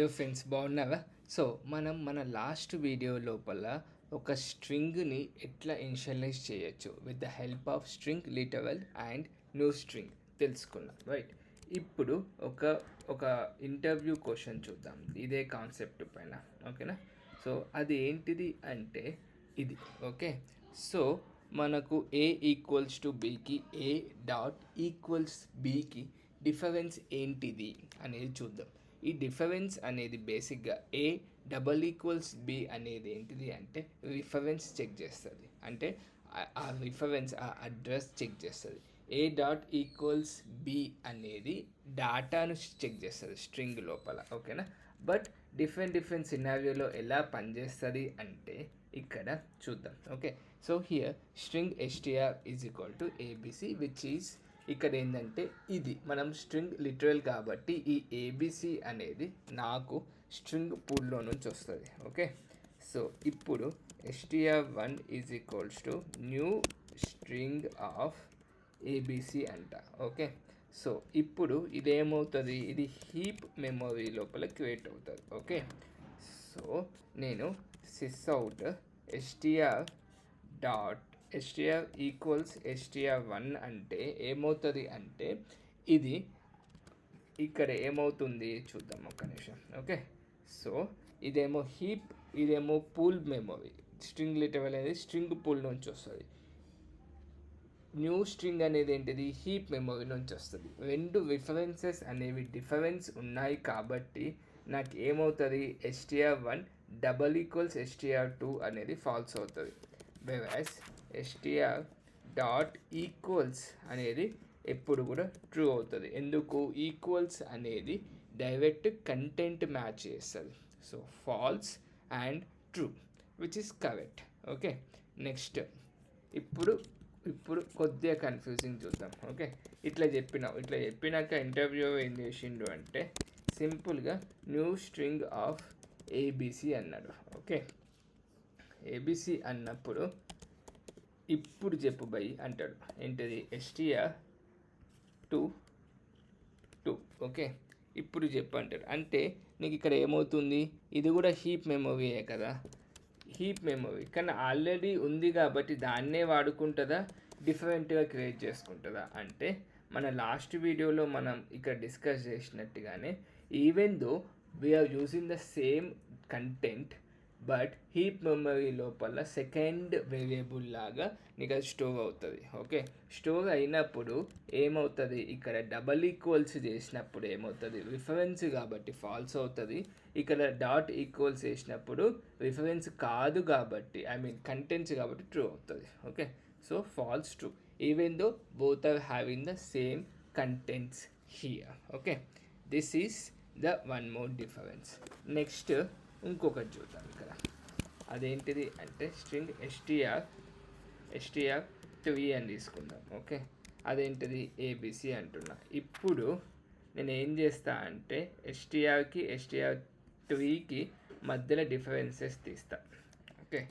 Hello friends బాగున్నావా? So మనం మన లాస్ట్ వీడియో లోపల ఒక స్ట్రింగ్ని ఎట్లా ఇన్షియలైజ్ చేయొచ్చు? With the help of string literal and new string తెలుసుకున్నాం రైట్ ఇప్పుడు ఒక ఒక ఇంటర్వ్యూ క్వశ్చన్ చూద్దాం. ఇదే కాన్సెప్ట్ పైన ఓకేనా సో అది ఏంటిది అంటే ఇది ఓకే సో మనకు ఏ ఈక్వల్స్ టు బీకి ఏ డాట్ ఈక్వల్స్ బీకి డిఫరెన్స్ ఏంటిది అనేది చూద్దాం. ఈ డిఫరెన్స్ అనేది బేసిక్గా ఏ డబల్ ఈక్వల్స్ బి అనేది ఏంటిది అంటే రిఫరెన్స్ చెక్ చేస్తుంది. అంటే ఆ- రిఫరెన్స్ ఆ అడ్రస్ చెక్ చేస్తుంది. ఏ డాట్ ఈక్వల్స్ బి అనేది డాటాను చెక్ చేస్తుంది స్ట్రింగ్ లోపల ఓకేనా? బట్ డిఫరెంట్ డిఫరెంట్ సినారియోలో ఎలా పనిచేస్తుంది అంటే ఇక్కడ చూద్దాం okay? So here string STR is equal to ABC which is ఇక్కడ ఏంటంటే ఇది మనం స్ట్రింగ్ లిటరల్ కాబట్టి ఈ ఏబిసి అనేది నాకు స్ట్రింగ్ పూల్లో నుంచి వస్తుంది ఓకే? సో ఇప్పుడు STR one is equals to new string of ABC అంట ఓకే? సో ఇప్పుడు ఇదేమవుతుంది? ఇది హీప్ మెమొరీ లోపల క్రియేట్ అవుతుంది ఓకే? సో నేను sys out STR dot STR equals STR one అంటే ఏమవుతుంది అంటే ఇది ఇక్కడ ఏమవుతుంది? చూద్దాం ఒక నిమిషం. ఓకే? సో ఇదేమో హీప్ ఇదేమో పూల్ మెమొరీ స్ట్రింగ్ లిటర్ అనేది స్ట్రింగ్ పూల్ నుంచి వస్తుంది. న్యూ స్ట్రింగ్ అనేది ఏంటిది? హీప్ మెమొరీ నుంచి వస్తుంది. రెండు రిఫరెన్సెస్ అనేవి డిఫరెన్స్ ఉన్నాయి కాబట్టి నాకు ఏమవుతుంది? STR one double equals STR two అనేది ఫాల్స్ అవుతుంది. వెరాస్ ఎస్టిఆర్ డాట్ ఈక్వల్స్ అనేది ఎప్పుడు కూడా ట్రూ అవుతుంది. ఎందుకు? ఈక్వల్స్ అనేది డైరెక్ట్ కంటెంట్ మ్యాచ్ చేస్తుంది. So false and true which is correct okay next ఇప్పుడు ఇప్పుడు కొద్దిగా కన్ఫ్యూజింగ్ చూద్దాం. ఓకే ఇట్లా చెప్పినావు. ఇట్లా చెప్పినాక ఇంటర్వ్యూ ఏం చేసిండు అంటే సింపుల్గా న్యూ స్ట్రింగ్ ఆఫ్ ఏబిసి అన్నాడు. ఓకే ఏబిసి అన్నప్పుడు ఇప్పుడు చెప్పు బై అంటాడు. ఏంటిది? STR two? టూ. ఓకే. ఇప్పుడు చెప్పు అంటాడు. అంటే నీకు ఇక్కడ ఏమవుతుంది? ఇది కూడా హీప్ మెమొరీయే కదా. Heap memory. కానీ ఆల్రెడీ ఉంది కాబట్టి దాన్నే వాడుకుంటుందా? డిఫరెంట్గా క్రియేట్ చేసుకుంటుందా? అంటే మన లాస్ట్ వీడియోలో మనం ఇక్కడ discuss చేసినట్టుగానే even though we are using the same content but heap memory లోపల సెకండ్ వేరియబుల్ లాగా నీకు అది స్టోర్ అవుతుంది ఓకే? స్టోర్ అయినప్పుడు ఏమవుతుంది? ఇక్కడ డబల్ ఈక్వల్స్ చేసినప్పుడు ఏమవుతుంది? రిఫరెన్స్ కాబట్టి ఫాల్స్ అవుతుంది. ఇక్కడ డాట్ ఈక్వల్స్ చేసినప్పుడు రిఫరెన్స్ కాదు కాబట్టి ఐ మీన్ కంటెంట్స్ కాబట్టి ట్రూ అవుతుంది okay? So false true. Even though both are having the same contents here okay? This is the one more difference next ఇంకొకటి చూద్దాం ఇక్కడ. అదేంటిది అంటే స్ట్రింగ్ ఎస్టిఆర్ ఎస్టిఆర్ త్రీ అని తీసుకుందాం ఓకే? అదేంటిది? ఏబిసి అంటున్నా. ఇప్పుడు నేను ఏం చేస్తా అంటే ఎస్టిఆర్కి ఎస్టిఆర్ త్రీకి మధ్యలో డిఫరెన్సెస్ తీస్తా ఓకే?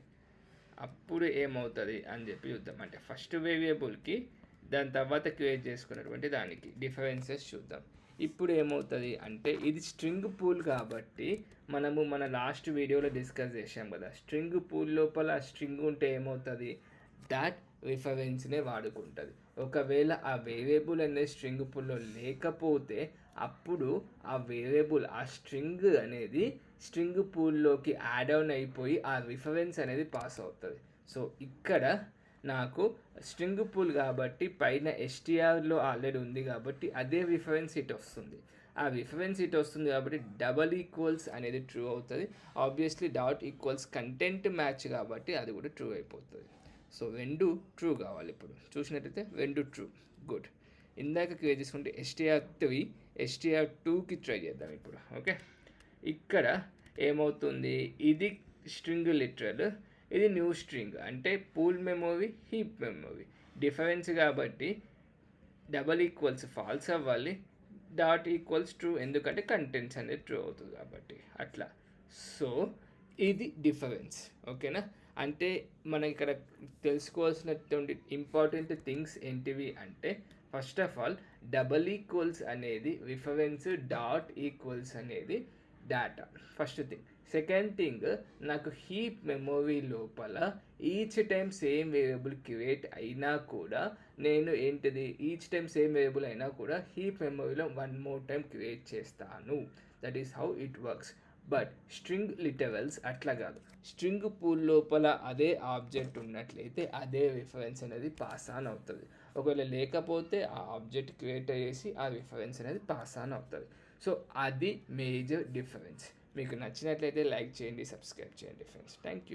అప్పుడు ఏమవుతుంది అని చెప్పి చూద్దాం. అంటే ఫస్ట్ వేరియబుల్కి దాని తర్వాత క్రియేట్ చేసుకున్నటువంటి దానికి డిఫరెన్సెస్ చూద్దాం. ఇప్పుడు ఏమవుతుంది అంటే ఇది స్ట్రింగ్ పూల్ కాబట్టి మనము మన లాస్ట్ వీడియోలో డిస్కస్ చేసాం కదా. స్ట్రింగ్ పూల్ లోపల స్ట్రింగ్ ఉంటే ఏమవుతుంది? దాట్ రిఫరెన్స్నే వాడుకుంటుంది. ఒకవేళ ఆ వేరియబుల్ అనేది స్ట్రింగ్ పూల్లో లేకపోతే అప్పుడు ఆ వేరియబుల్ ఆ స్ట్రింగ్ అనేది స్ట్రింగ్ పూల్లోకి యాడ్ ఆన్ అయిపోయి ఆ రిఫరెన్స్ అనేది పాస్ అవుతుంది. సో ఇక్కడ నాకు స్ట్రింగ్ పూల్ కాబట్టి పైన ఎస్టీఆర్లో ఆల్రెడీ ఉంది కాబట్టి అదే రిఫరెన్స్ ఇట్ వస్తుంది. ఆ రిఫరెన్స్ ఇట్ వస్తుంది కాబట్టి డబల్ ఈక్వల్స్ అనేది ట్రూ అవుతుంది. Obviously dot equals content match కాబట్టి అది కూడా ట్రూ అయిపోతుంది. సో రెండు ట్రూ కావాలి ఇప్పుడు. చూసినట్టయితే రెండు ట్రూ గుడ్ ఇందాక క్రియేట్ చేసుకుంటే ఎస్టీఆర్ త్రీ ఎస్టీఆర్ టూకి ట్రై చేద్దాం ఇప్పుడు. ఓకే ఇక్కడ ఏమవుతుంది? ఇది స్ట్రింగ్ లిటరల్ ఇది న్యూ స్ట్రింగ్. అంటే pool memory heap memory. Difference కాబట్టి డబల్ ఈక్వల్స్ ఫాల్స్ అవ్వాలి. డాట్ ఈక్వల్స్ ట్రూ ఎందుకంటే కంటెంట్స్ అనేది ట్రూ అవుతుంది కాబట్టి. అట్లా. సో ఇది డిఫరెన్స్. ఓకేనా? అంటే మనం ఇక్కడ తెలుసుకోవాల్సినటువంటి ఇంపార్టెంట్ థింగ్స్ ఏంటివి అంటే first of all double equals అనేది రిఫరెన్స్ డాట్ ఈక్వల్స్ అనేది data. First thing. Second thing నాకు హీప్ మెమొరీ లోపల each time same variable create అయినా కూడా నేను ఏంటిది? ఈచ్ టైం సేమ్ వేరియబుల్ అయినా కూడా హీప్ మెమొరీలో వన్ మోర్ టైం క్రియేట్ చేస్తాను. That is how it works but string literals అట్లా కాదు. స్ట్రింగ్ పూల్ లోపల అదే ఆబ్జెక్ట్ ఉన్నట్లయితే అదే రిఫరెన్స్ అనేది పాస్ ఆన్ అవుతుంది. ఒకవేళ లేకపోతే ఆ ఆబ్జెక్ట్ క్రియేట్ చేసి ఆ రిఫరెన్స్ అనేది పాస్ ఆన్ అవుతుంది. సో అది మేజర్ డిఫరెన్స్ మీకు నచ్చినట్లయితే లైక్ చేయండి సబ్స్క్రైబ్ చేయండి ఫ్రెండ్స్ థ్యాంక్ యూ